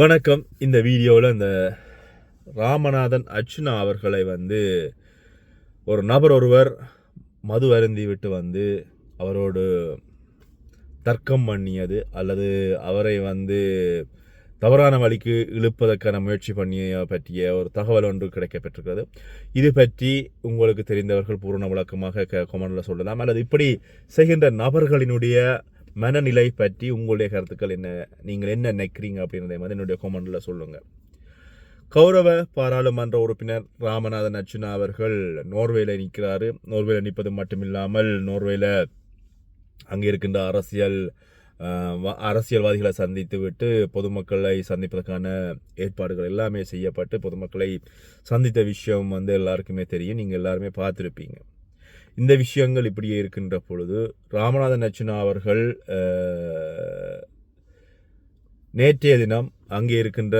வணக்கம். இந்த வீடியோவில் இந்த ராமநாதன் அர்ச்சுனா அவர்களை வந்து ஒரு நபர் ஒருவர் மது அருந்தி விட்டு வந்து அவரோடு தர்க்கம் பண்ணியது அல்லது அவரை வந்து தவறான வழிக்கு இழுப்பதற்கான முயற்சி பண்ணிய பற்றிய ஒரு தகவல் ஒன்று கிடைக்கப்பட்டிருக்கிறது இது பற்றி உங்களுக்கு தெரிந்தவர்கள் பூரண விளக்கமாக கொமெண்டில் சொல்லலாம். அல்லது இப்படி செய்கின்ற நபர்களினுடைய மனநிலை பற்றி உங்களுடைய கருத்துக்கள் என்ன? நீங்கள் என்ன நினைக்கிறீங்க அப்படின்றத வந்து என்னுடைய கொமெண்டில் சொல்லுங்கள் கௌரவ பாராளுமன்ற உறுப்பினர் ராமநாதன் அர்ஜுனா அவர்கள் நோர்வேல நிற்கிறாரு. நோர்வேல நிற்பது மட்டுமில்லாமல் நோர்வேல அங்கே இருக்கின்ற அரசியல் அரசியல்வாதிகளை சந்தித்து விட்டு பொதுமக்களை சந்திப்பதற்கான ஏற்பாடுகள் எல்லாமே செய்யப்பட்டு பொதுமக்களை சந்தித்த விஷயம் வந்து எல்லாருக்குமே தெரியும். நீங்கள் எல்லாருமே பார்த்துருப்பீங்க. இந்த விஷயங்கள் இப்படியே இருக்கின்ற பொழுது ராமநாதன் அர்ச்சுனா அவர்கள் நேற்றைய தினம் அங்கே இருக்கின்ற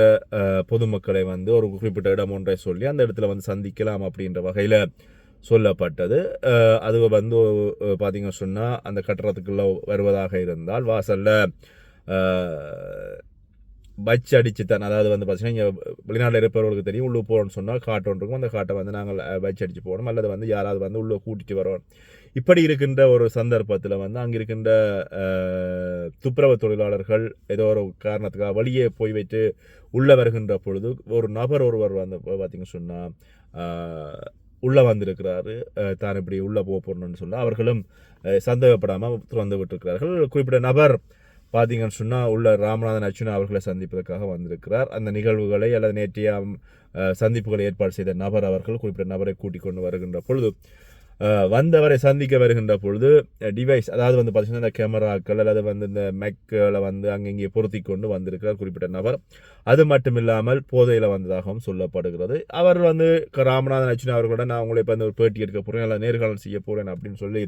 பொதுமக்களை வந்து ஒரு குறிப்பிட்ட இடம் ஒன்றை சொல்லி அந்த இடத்துல வந்து சந்திக்கலாம் அப்படின்ற வகையில் சொல்லப்பட்டது. அது வந்து பார்த்திங்க சொன்னால் அந்த கட்டடத்துக்குள்ளே வருவதாக இருந்தால் வாசலில் பட்ச் அடிச்சு தான் அதாவது வந்து பார்த்தீங்கன்னா இங்கே வெளிநாட்டில் இருப்பவர்களுக்கு தெரியும் உள்ளே போகணும்னு சொன்னால் காட்டு ஒன்று இருக்கும் அந்த காட்டை வந்து நாங்கள் பட்ச் அடித்து போகணும் அல்லது வந்து யாராவது வந்து உள்ளே கூட்டிட்டு வரோம். இப்படி இருக்கின்ற ஒரு சந்தர்ப்பத்தில் வந்து அங்கே இருக்கின்ற துப்புரவு தொழிலாளர்கள் ஏதோ ஒரு காரணத்துக்காக வெளியே போய் வைத்து உள்ளே வருகின்ற பொழுது ஒரு நபர் ஒருவர் வந்து பார்த்திங்கன்னு சொன்னால் உள்ளே வந்திருக்கிறாரு. தான் இப்படி உள்ளே போக போகணும்னு சொன்னால் அவர்களும் சந்தேகப்படாமல் திறந்து விட்டிருக்கிறார்கள். குறிப்பிட்ட நபர் பார்த்தீங்கன்னு சொன்னால் உள்ள ராமநாதன் அர்ஜுனா அவர்களை சந்திப்பதற்காக வந்திருக்கிறார். அந்த நிகழ்வுகளை அல்லது நேற்றைய சந்திப்புகளை ஏற்பாடு செய்த நபர் அவர்கள் குறிப்பிட்ட நபரை கூட்டிக் கொண்டு வருகின்ற பொழுது வந்தவரை சந்திக்க வருகின்ற பொழுது டிவைஸ் அதாவது வந்து பார்த்தீங்கன்னா இந்த கேமராக்கள் அல்லது வந்து இந்த மெக்களை வந்து அங்கங்கே பொருத்தி கொண்டு வந்திருக்கிறார் குறிப்பிட்ட நபர். அது மட்டும் இல்லாமல் போதையில் வந்ததாகவும் சொல்லப்படுகிறது. அவர் வந்து ராமநாதன் அச்சுனா அவர்களுடன் நான் உங்களை இப்போ வந்து ஒரு பேட்டி எடுக்க போகிறேன் அல்ல நேர்காணல் செய்ய போகிறேன் அப்படின்னு சொல்லி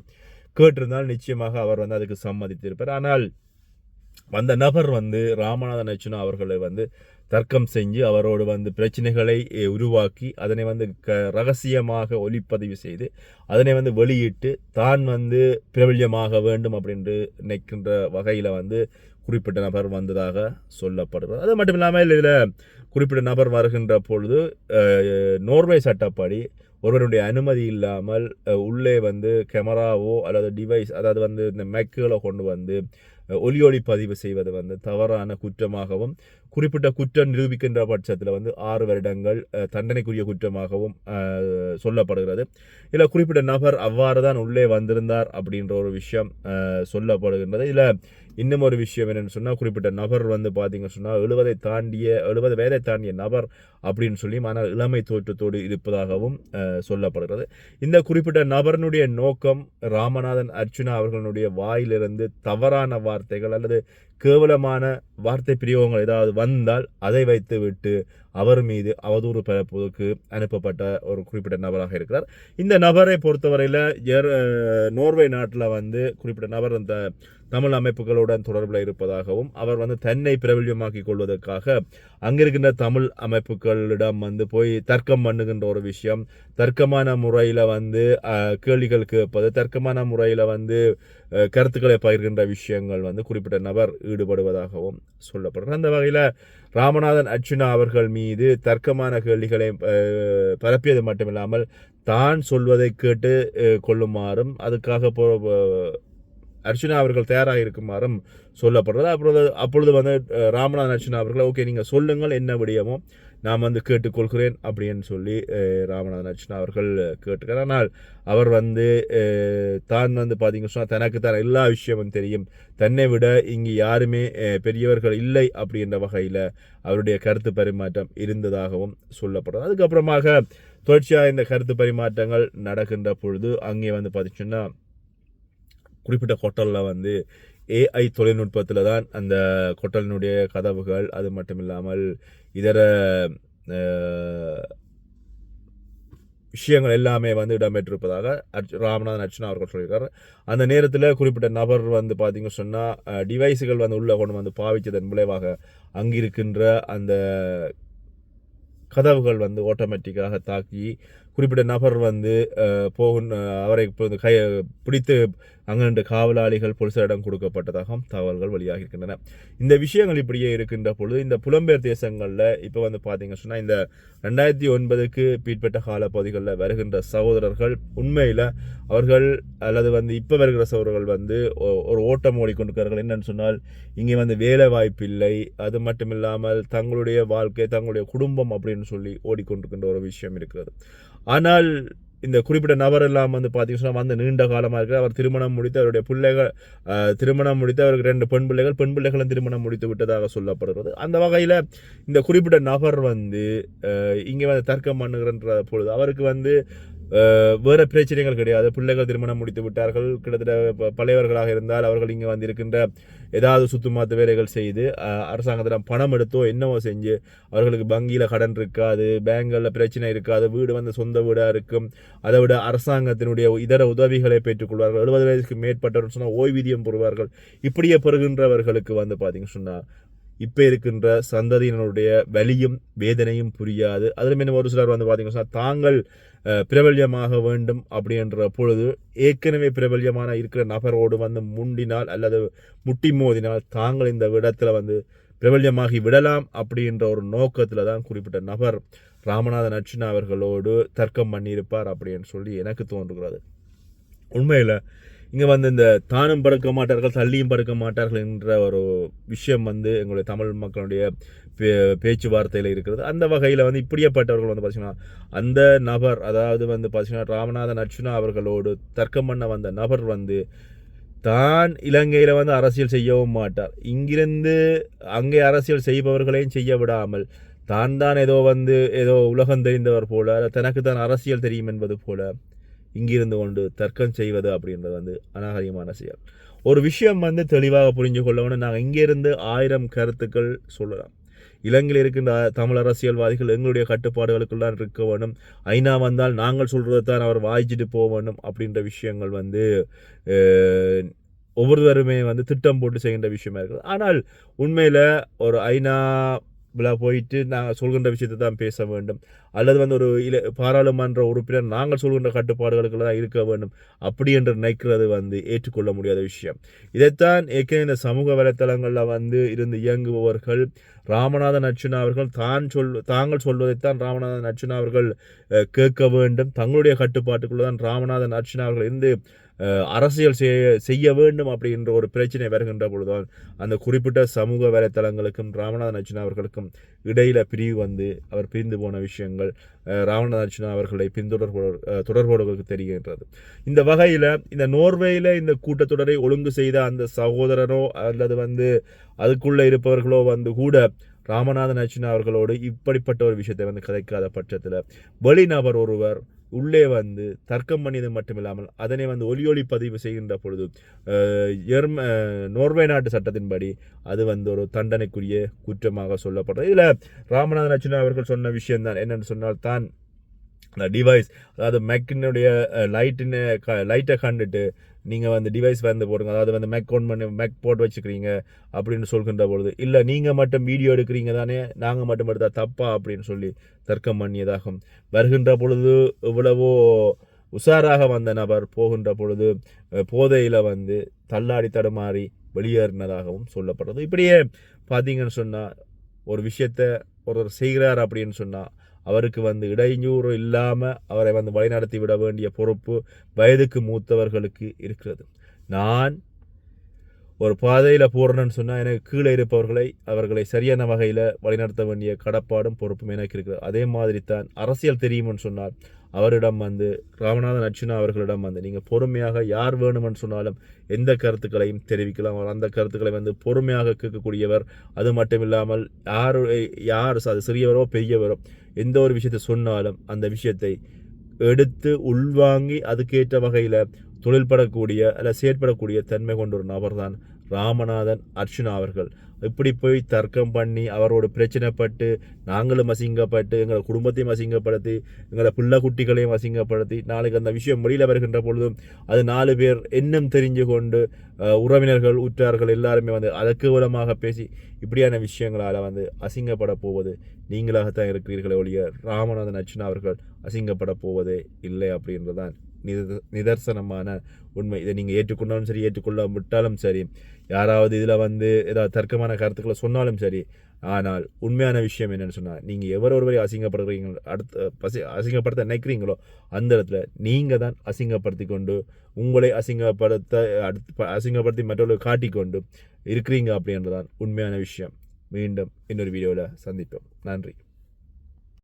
கேட்டிருந்தால் நிச்சயமாக அவர் வந்து அதுக்கு சம்மதித்திருப்பார். ஆனால் வந்த நபர் வந்து ராமநாதன் அச்சுனா அவர்களை வந்து தர்க்கம் செஞ்சு அவரோடு வந்து பிரச்சனைகளை உருவாக்கி அதனை வந்து க ரகசியமாக ஒளிப்பதிவு செய்து அதனை வந்து வெளியிட்டு தான் வந்து பிரபல்யமாக வேண்டும் அப்படின்று நினைக்கின்ற வகையில் வந்து குறிப்பிட்ட நபர் வந்ததாக சொல்லப்படுகிறது. அது மட்டும் இல்லாமல் இதில் குறிப்பிட்ட நபர் வருகின்ற பொழுது நோர்வே சட்டப்படி ஒருவருடைய அனுமதி இல்லாமல் உள்ளே வந்து கேமராவோ அல்லது டிவைஸ் அதாவது வந்து இந்த மெக்குகளை கொண்டு வந்து ஒலி ஒளி பதிவு செய்வது வந்து தவறான குற்றமாகவும் குறிப்பிட்ட குற்றம் நிரூபிக்கின்ற பட்சத்தில் வந்து ஆறு வருடங்கள் தண்டனைக்குரிய குற்றமாகவும் சொல்லப்படுகிறது. இல்லை குறிப்பிட்ட நபர் அவ்வாறு தான் உள்ளே வந்திருந்தார் அப்படின்ற ஒரு விஷயம் சொல்லப்படுகின்றது. இல்லை இன்னும் ஒரு விஷயம் என்னென்னு சொன்னால் குறிப்பிட்ட நபர் வந்து பார்த்தீங்கன்னு சொன்னால் எழுபதை தாண்டிய எழுபது வயதை தாண்டிய நபர் அப்படின்னு சொல்லி ஆனால் இளமை தோற்றத்தோடு இருப்பதாகவும் சொல்லப்படுகிறது. இந்த குறிப்பிட்ட நபரினுடைய நோக்கம் ராமநாதன் அர்ச்சுனா அவர்களுடைய வாயிலிருந்து தவறான வார்த்தைகள் அல்லது கேவலமான வார்த்தை பிரியோகங்கள் ஏதாவது வந்தால் அதை வைத்து விட்டு அவர் மீது அவதூறு பரப்புவதற்கு அனுப்பப்பட்ட ஒரு குறிப்பிட்ட நபராக இருக்கிறார். இந்த நபரை பொறுத்தவரையில் ஜெர் நோர்வே நாட்டில் வந்து குறிப்பிட்ட நபர் அந்த தமிழ் அமைப்புகளுடன் தொடர்பில் இருப்பதாகவும் அவர் வந்து தன்னை பிரபல்யமாக்கிக் கொள்வதற்காக அங்கிருக்கின்ற தமிழ் அமைப்புகளிடம் வந்து போய் தர்க்கம் பண்ணுகின்ற ஒரு விஷயம். தர்க்கமான முறையில் வந்து கேள்விகள் கேட்பது தர்க்கமான முறையில் வந்து கருத்துக்களை பகிர்கின்ற விஷயங்கள் வந்து குறிப்பிட்ட நபர் ஈடுபடுவதாகவும் சொல்லப்படுறது அந்த வகையில் ராமநாதன் அர்ச்சுனா அவர்கள் மீது தர்க்கமான கேள்விகளை பரப்பியது மட்டுமில்லாமல் தான் சொல்வதை கேட்டு கொள்ளுமாறும் அதுக்காக போ அர்ச்சனா அவர்கள் தயாராக இருக்குமாறும் சொல்லப்படுறது அப்பொழுது அப்பொழுது வந்து ராமநாதன் அர்ச்சனா அவர்கள் ஓகே நீங்கள் சொல்லுங்கள் என்ன விடயமோ நான் வந்து கேட்டுக்கொள்கிறேன் அப்படின்னு சொல்லி ராமநாதன் அர்ச்சனா அவர்கள் கேட்டுக்கிறார் ஆனால் அவர் வந்து தான் வந்து பார்த்தீங்க சொன்னால் தனக்கு தான் எல்லா விஷயமும் தெரியும். தன்னை விட இங்கு யாருமே பெரியவர்கள் இல்லை அப்படின்ற வகையில் அவருடைய கருத்து பரிமாற்றம் இருந்ததாகவும் சொல்லப்படுறது அதுக்கப்புறமாக தொடர்ச்சியாக இந்த கருத்து பரிமாற்றங்கள் நடக்கின்ற பொழுது அங்கே வந்து பார்த்தீங்கன்னா குறிப்பிட்ட ஹோட்டலில் வந்து ஏஐ தொழில்நுட்பத்தில் தான் அந்த கொட்டலினுடைய கதவுகள் அது மட்டும் இல்லாமல் இதர விஷயங்கள் எல்லாமே வந்து இடம்பெற்றிருப்பதாக அர்ச்- ராமநாதன் அர்ச்சனா அவர்கள் சொல்லியிருக்காரு. அந்த நேரத்தில் குறிப்பிட்ட நபர் வந்து பார்த்திங்க சொன்னால் டிவைஸுகள் வந்து உள்ளே கொண்டு வந்து பாவித்ததன் விளைவாக அங்கிருக்கின்ற அந்த கதவுகள் வந்து ஆட்டோமேட்டிக்காக தாக்கி குறிப்பிட்ட நபர் வந்து போகும் அவரை கை பிடித்து அங்கிருந்த காவலாளிகள் போலீசாரிடம் கொடுக்கப்பட்டதாகவும் தகவல்கள் வெளியாகி இருக்கின்றன இந்த விஷயங்கள் இப்படியே இருக்கின்ற பொழுது இந்த புலம்பெயர் தேசங்களில் இப்போ வந்து பார்த்தீங்க சொன்னால் இந்த ரெண்டாயிரத்தி ஒன்பதுக்கு பிற்பட்ட காலப்பகுதிகளில் வருகின்ற சகோதரர்கள் உண்மையில் அவர்கள் அல்லது வந்து இப்போ வருகிற சகோதரர்கள் வந்து ஒரு ஓட்டம் ஓடிக்கொண்டிருக்கிறார்கள். என்னன்னு சொன்னால் இங்கே வந்து வேலை வாய்ப்பு இல்லை. அது மட்டும் இல்லாமல் தங்களுடைய வாழ்க்கை தங்களுடைய குடும்பம் அப்படின்னு சொல்லி ஓடிக்கொண்டிருக்கின்ற ஒரு விஷயம் இருக்கிறது. ஆனால் இந்த குறிப்பிட்ட நபர் எல்லாம் வந்து பார்த்தீங்கன்னா வந்து நீண்ட காலமாக இருக்கிற அவர் திருமணம் முடித்து அவருடைய பிள்ளைகள் திருமணம் முடித்து அவருக்கு ரெண்டு பெண் பிள்ளைகள் பெண் பிள்ளைகளும் திருமணம் முடித்து விட்டதாக சொல்லப்படுகிறது. அந்த வகையில் இந்த குறிப்பிட்ட நபர் வந்து இங்கே வந்து தர்க்கம் பண்ணுகிறன்ற பொழுது அவருக்கு வந்து வேறு பிரச்சனைகள் கிடையாது. பிள்ளைகள் திருமணம் முடித்து விட்டார்கள். கிட்டத்தட்ட ப- பழையவர்களாக இருந்தால் அவர்கள் இங்கே வந்திருக்கின்ற ஏதாவது சுத்தமாத்த வேலைகள் செய்து அரசாங்கத்திடம் பணம் எடுத்தோ என்னவோ செஞ்சு அவர்களுக்கு வங்கியில் கடன் இருக்காது பேங்கில் பிரச்சனை இருக்காது வீடு வந்து சொந்த வீடாக இருக்கும். அதை விட அரசாங்கத்தினுடைய இதர உதவிகளை பெற்றுக்கொள்வார்கள் எழுபது வயதுக்கு மேற்பட்டவர் சொன்னால் ஓய்வூதியம் பெறுவார்கள். இப்படியே பெறுகின்றவர்களுக்கு வந்து பார்த்தீங்கன்னு சொன்னால் இப்போ இருக்கின்ற சந்ததியினருடைய வலியும் வேதனையும் புரியாது. அதில் இன்னும் ஒரு சிலர் வந்து பார்த்தீங்கன்னா சொன்னா, தாங்கள் பிரபல்யமாக வேண்டும் அப்படின்ற பொழுது ஏற்கனவே பிரபல்யமான இருக்கிற நபரோடு வந்து முண்டினால் அல்லது முட்டி மோதினால் தாங்கள் இந்த இடத்துல வந்து பிரபல்யமாகி விடலாம் அப்படின்ற ஒரு நோக்கத்தில் தான் குறிப்பிட்ட நபர் ராமநாதன் அர்ச்சுனா அவர்களோடு தர்க்கம் பண்ணியிருப்பார் அப்படின்னு சொல்லி எனக்கு தோன்றுகிறது. உண்மையில் இங்கே வந்து இந்த தானும் படுக்க மாட்டார்கள் தள்ளியும் படுக்க மாட்டார்கள் என்ற ஒரு விஷயம் வந்து எங்களுடைய தமிழ் மக்களுடைய பே பேச்சுவார்த்தையில் இருக்கிறது. அந்த வகையில் வந்து இப்படியேப்பட்டவர்கள் வந்து பார்த்தீங்கன்னா அந்த நபர் அதாவது வந்து பார்த்தீங்கன்னா ராமநாதன் அர்ச்சுனா அவர்களோடு தர்க்கம் பண்ண வந்த நபர் வந்து தான் இலங்கையில் வந்து அரசியல் செய்யவும் மாட்டார். இங்கிருந்து அங்கே அரசியல் செய்பவர்களையும் செய்ய விடாமல் தான் தான் ஏதோ வந்து ஏதோ உலகம் தெரிந்தவர் போல தனக்கு தான் அரசியல் தெரியும் என்பது போல இங்கிருந்து கொண்டு தர்க்கம் செய்வது அப்படின்றது வந்து அநாகரிகமான செயல். ஒரு விஷயம் வந்து தெளிவாக புரிஞ்சு கொள்ளணும் நாங்கள் இங்கிருந்து ஆயிரம் கருத்துக்கள் சொல்லலாம். இலங்கையில் இருக்கின்ற தமிழ் அரசியல்வாதிகள் எங்களுடைய கட்டுப்பாடுகளுக்குள்ளான் இருக்க வேணும். ஐநா வந்தால் நாங்கள் சொல்கிறது தான் அவர் வாய்ச்சிட்டு போக வேணும் அப்படின்ற விஷயங்கள் வந்து ஒவ்வொருவருமே வந்து திட்டம் போட்டு செய்கின்ற விஷயமா இருக்குது. ஆனால் உண்மையில் ஒரு ஐநா விழா போயிட்டு நாங்கள் சொல்கின்ற விஷயத்தை தான் பேச வேண்டும். அல்லது வந்து ஒரு இல பாராளுமன்ற உறுப்பினர் நாங்கள் சொல்கின்ற கட்டுப்பாடுகளுக்கு தான் இருக்க வேண்டும். அப்படி என்று நினைக்கிறது வந்து ஏற்றுக்கொள்ள முடியாத விஷயம். இதைத்தான் ஏற்கனவே இந்த சமூக வலைத்தளங்களில் வந்து இருந்து இயங்குபவர்கள் ராமநாதன் அர்ச்சுனா அவர்கள் தான் சொல் தாங்கள் சொல்வதைத்தான் ராமநாதன் அர்ச்சுனா அவர்கள் கேட்க வேண்டும். தங்களுடைய கட்டுப்பாட்டுக்குள்ள தான் ராமநாதன் அர்ச்சுனா அவர்கள் இருந்து அரசியல் செய்ய செய்ய வேண்டும் அப்படின்ற ஒரு பிரச்சனை வருகின்ற பொழுதுதான் அந்த குறிப்பிட்ட சமூக வலைத்தளங்களுக்கும் ராமநாதன் அர்ஜுனா அவர்களுக்கும் இடையில பிரிவு வந்து அவர் பிரிந்து போன விஷயங்கள் ராமநாதன் அர்ஜுனா அவர்களை பின்தொடர்பு அஹ், தெரிகின்றது. இந்த வகையில் இந்த நோர்வேயில் இந்த கூட்டத்தொடரை ஒழுங்கு செய்த அந்த சகோதரரோ அல்லது வந்து அதுக்குள்ளே இருப்பவர்களோ வந்து கூட ராமநாதன் அர்ச்சுனா அவர்களோடு இப்படிப்பட்ட ஒரு விஷயத்தை வந்து கதைக்காத பட்சத்தில் வெளிநபர் ஒருவர் உள்ளே வந்து தர்க்கம் பண்ணியது மட்டுமில்லாமல் அதனை வந்து ஒலி ஒலி பதிவு செய்கின்ற பொழுது எர்ம நோர்வே நாட்டு சட்டத்தின்படி அது வந்து ஒரு தண்டனைக்குரிய குற்றமாக சொல்லப்படுறது இதில் ராமநாதன் அர்ச்சுனா அவர்கள் சொன்ன விஷயம்தான். என்னென்னு சொன்னால் தான் அந்த டிவைஸ் அதாவது மெக்கினுடைய லைட்டுன்னு க லைட்டை கண்டுட்டு நீங்கள் வந்து டிவைஸ் வந்து போடுங்க. அதாவது வந்து மெக் ஆன் பண்ணி மேக் போட்டு வச்சுக்கிறீங்க அப்படின்னு சொல்கின்ற பொழுது இல்லை நீங்கள் மட்டும் வீடியோ எடுக்கிறீங்க தானே நாங்கள் மட்டும் எடுத்தால் தப்பா அப்படின்னு சொல்லி தர்க்கம் பண்ணியதாகும். வருகின்ற பொழுது இவ்வளவோ உஷாராக வந்த நபர் போகின்ற பொழுது போதையில் வந்து தள்ளாடி தடுமாறி வெளியேறினதாகவும் சொல்லப்படுறது இப்படியே பார்த்தீங்கன்னு சொன்னால் ஒரு விஷயத்த ஒருவர் செய்கிறார் அப்படின்னு சொன்னால் அவருக்கு வந்து இடையூறு இல்லாமல் அவரை வந்து வழிநடத்தி விட வேண்டிய பொறுப்பு வயதுக்கு மூத்தவர்களுக்கு இருக்கிறது. நான் ஒரு பாதையில் போகிறேன்னு சொன்னால் எனக்கு கீழே இருப்பவர்களை அவர்களை சரியான வகையில் வழிநடத்த வேண்டிய கடப்பாடும் பொறுப்பும் எனக்கு இருக்கிறது. அதே மாதிரி தான் அரசியல் தெரியும்னு சொன்னால் அவரிடம் வந்து ராமநாதன் அர்ச்சுனா அவர்களிடம் வந்து நீங்கள் பொறுமையாக யார் வேணுமென்னு சொன்னாலும் எந்த கருத்துக்களையும் தெரிவிக்கலாம். அவர் அந்த கருத்துக்களை வந்து பொறுமையாக கேட்கக்கூடியவர். அது மட்டும் இல்லாமல் யார் யார் அது சிறியவரோ பெரியவரோ எந்த ஒரு விஷயத்தை சொன்னாலும் அந்த விஷயத்தை எடுத்து உள்வாங்கி அதுக்கேற்ற வகையில் தொழில்படக்கூடிய அல்ல செயற்படக்கூடிய தன்மை கொண்ட ஒரு நபர் தான் ராமநாதன் அர்ச்சுனா அவர்கள். இப்படி போய் தர்க்கம் பண்ணி அவரோட பிரச்சனைப்பட்டு நாங்களும் அசிங்கப்பட்டு எங்களை குடும்பத்தையும் அசிங்கப்படுத்தி எங்களை பிள்ளை குட்டிகளையும் அசிங்கப்படுத்தி நாளைக்கு அந்த விஷயம் வெளியில் வருகின்ற பொழுதும் அது நாலு பேர் எண்ணம் தெரிஞ்சு கொண்டு உறவினர்கள் உற்றார்கள் எல்லாருமே வந்து அதற்கு உலமாக பேசி இப்படியான விஷயங்களால் வந்து அசிங்கப்பட போவது நீங்களாகத்தான் இருக்கிறீர்களே ஒழிய ராமநாதன் அர்ச்சனா அவர்கள் அசிங்கப்பட போவதே இல்லை அப்படின்றதான் நிதர்சனமான உண்மை. இதை நீங்கள் ஏற்றுக்கொண்டாலும் சரி ஏற்றுக்கொள்ள விட்டாலும் சரி யாராவது இதில் வந்து ஏதாவது தர்க்கமான கருத்துக்களை சொன்னாலும் சரி ஆனால் உண்மையான விஷயம் என்னென்னு சொன்னால் நீங்கள் எவர் ஒருவரை அசிங்கப்படுறீங்களோ அடுத்த பசி அசிங்கப்படுத்த நினைக்கிறீங்களோ அந்த இடத்துல நீங்கள் தான் அசிங்கப்படுத்தி கொண்டு உங்களை அசிங்கப்படுத்த அடுத்து அசிங்கப்படுத்தி மற்றவர்களை காட்டிக்கொண்டு இருக்கிறீங்க அப்படின்றதான் உண்மையான விஷயம். மீண்டும் இன்னொரு வீடியோவில் சந்திப்போம். நன்றி.